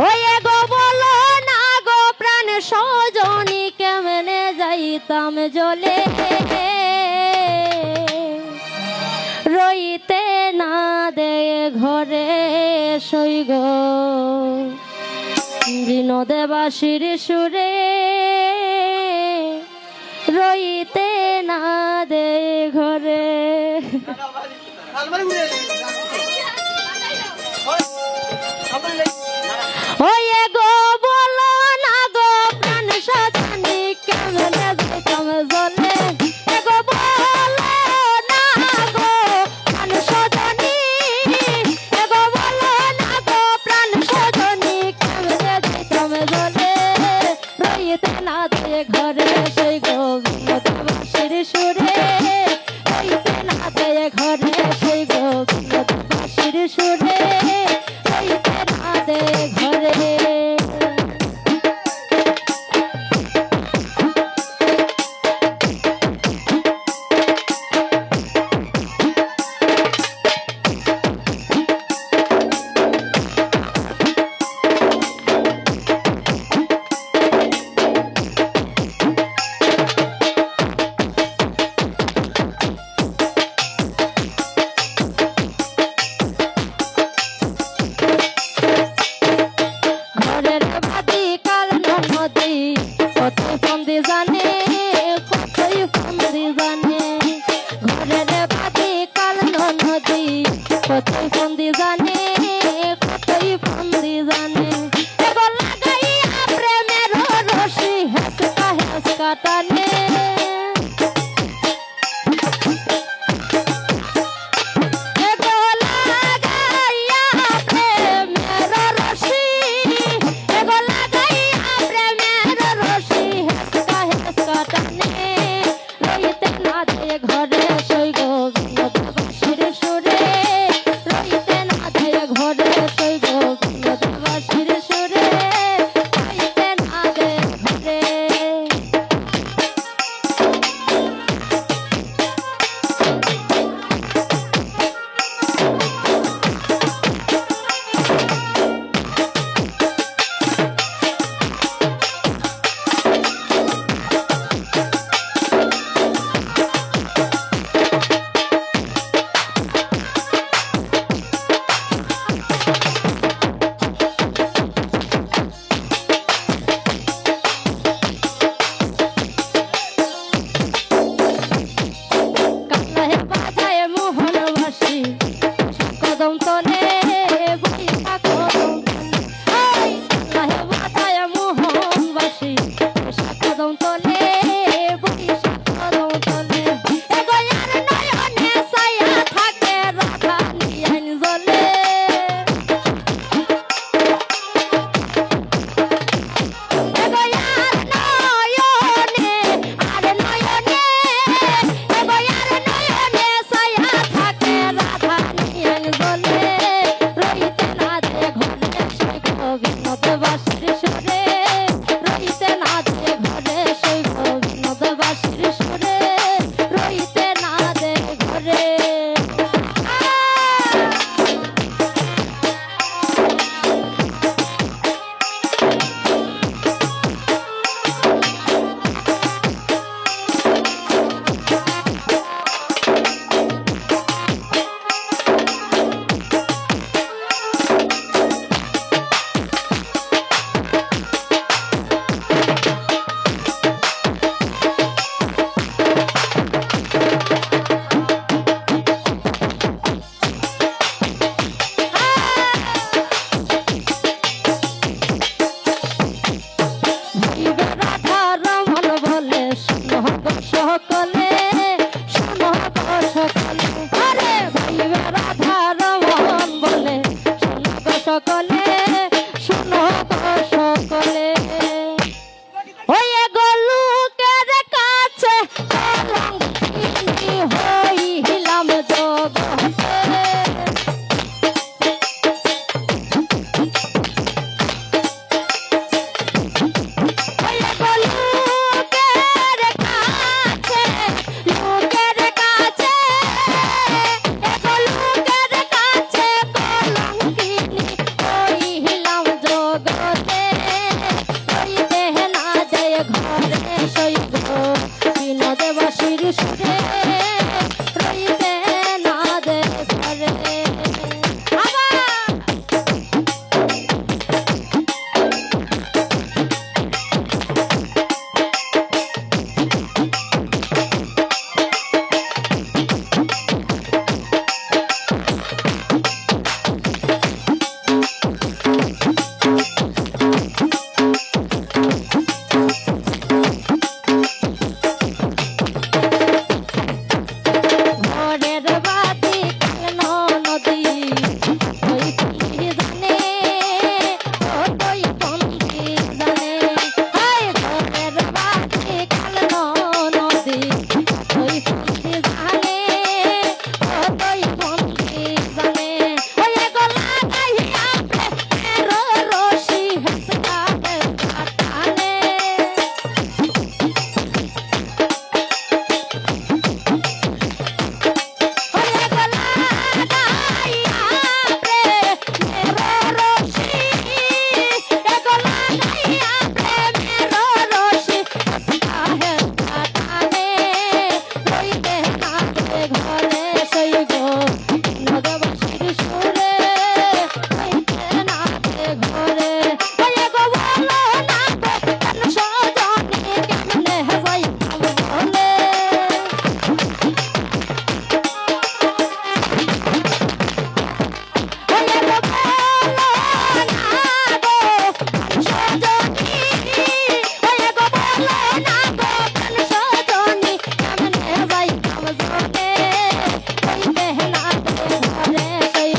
হয়ে গো বলো না গো প্রাণ সজনী, কেমনে যাইতাম জলে? রইতে না দে ঘরে সই গো। বিনোদেবাসীর সুরে রইতে না দে ঘরে। রে Bye.